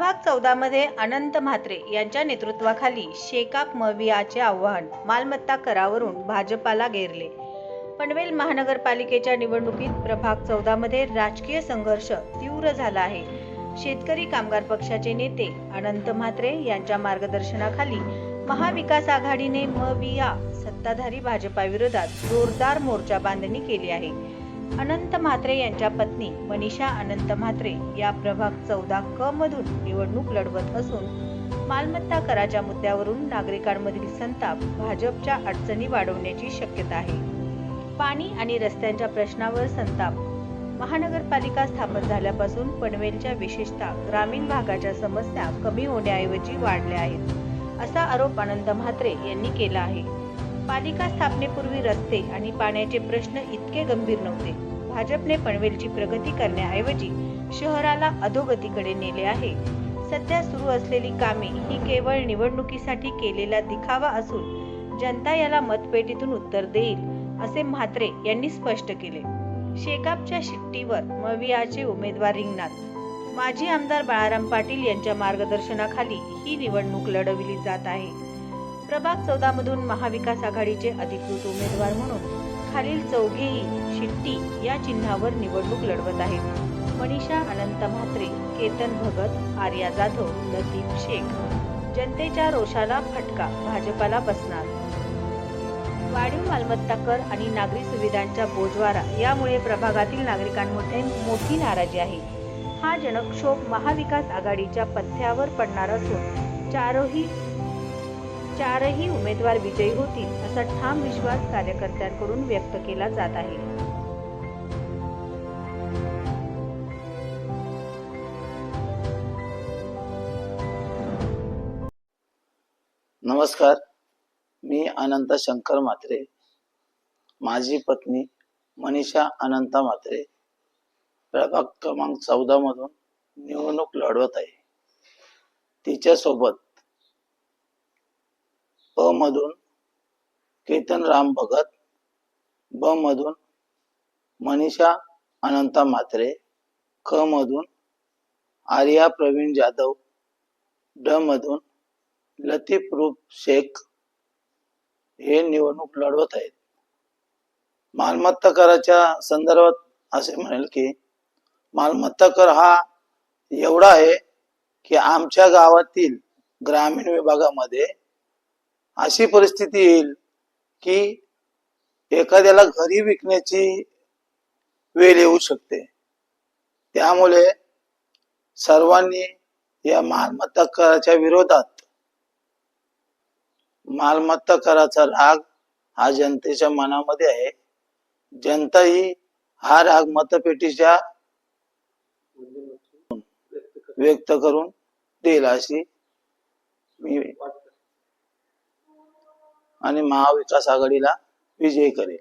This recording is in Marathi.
प्रभाग चौदामध्ये अनंत म्हात्रे यांच्या नेतृत्वाखाली शेकाप मवियाचे आव्हान मालमत्ता करावरून भाजपाला घेरले. पनवेल महानगरपालिकेच्या निवडणुकीत प्रभाग चौदामध्ये राजकीय संघर्ष तीव्र झाला आहे. शेतकरी कामगार पक्षाचे नेते अनंत म्हात्रे यांच्या मार्गदर्शनाखाली महाविकास आघाडीने मविया सत्ताधारी भाजपाविरोधात जोरदार मोर्चा बांधणी केली आहे. अनंत म्हात्रे यांच्या पत्नी मनीषा अनंत म्हात्रे या प्रभाग चौदा क मधून निवडणूक लढवत असून मालमत्ता कराच्या मुद्द्यावरून नागरिकांमधील संताप भाजपच्या अडचणी वाढवण्याची शक्यता आहे. पाणी आणि रस्त्यांच्या प्रश्नावर संताप. महानगरपालिका स्थापन झाल्यापासून पनवेलच्या विशेषतः ग्रामीण भागाच्या समस्या कमी होण्याऐवजी वाढल्या आहेत असा आरोप अनंत म्हात्रे यांनी केला आहे. पालिका स्थापनेपूर्वी रस्ते आणि पाण्याचे प्रश्न इतके गंभीर नव्हते. भाजपने पनवेलची प्रगती करण्याऐवजी शहराला अधोगतीकडे नेले आहे. सध्या सुरू असलेली कामे ही केवळ निवडणुकीसाठी केलेला दिखावा असून जनता याला मतपेटीतून उत्तर देईल असे म्हात्रे यांनी स्पष्ट केले. शेकापच्या शिट्टीवर मवियाचे उमेदवार रिंगणात. माजी आमदार बाळाराम पाटील यांच्या मार्गदर्शनाखाली ही निवडणूक लढविली जात आहे. प्रभाग चौदा मधून महाविकास आघाडीचे अधिकृत उमेदवार म्हणून खालील चौघेही शिट्टी या चिन्हावर निवडणूक लढवत आहेत. मनीषा अनंत म्हात्रे केतन भगत आर्या जाधव लतीफ शेख. जनतेच्या रोषाला फटका भाजपाला बसणार. वाढीव मालमत्ता कर आणि नागरी सुविधांच्या बोजवारा यामुळे प्रभागातील नागरिकांमध्ये मोठी नाराजी आहे. हा जनक्षोभ महाविकास आघाडीच्या पथ्यावर पडणार असून चारही चारही उमेदवार विजयी होतील असा ठाम विश्वास कार्यकर्त्यांकडून व्यक्त केला जात आहे. नमस्कार. मी अनंत शंकर म्हात्रे. माझी पत्नी मनीषा अनंता म्हात्रे. प्रभाग क्रमांक चौदा मधून निवडणूक लढवत आहे. तिच्यासोबत प मधून केतन राम भगत ब मधून मनीषा अनंता म्हात्रे क मधून आर्या प्रवीण जाधव ड मधून लतीफ रूप शेख हे निवडणूक लढवत आहेत. मालमत्ता कराच्या संदर्भात असे म्हणेल की मालमत्ता कर हा एवढा आहे की आमच्या गावातील ग्रामीण विभागामध्ये अशी परिस्थिती येईल की एखाद्याला घरी विकण्याची वेळ येऊ शकते. त्यामुळे सर्वांनी या मालमत्ता कराच्या विरोधात मालमत्ता कराचा राग हा जनतेच्या मनामध्ये आहे. जनता ही हा राग मतपेटीच्या व्यक्त करून देईल अशी मी आणि महाविकास आघाडीला विजयी करेल.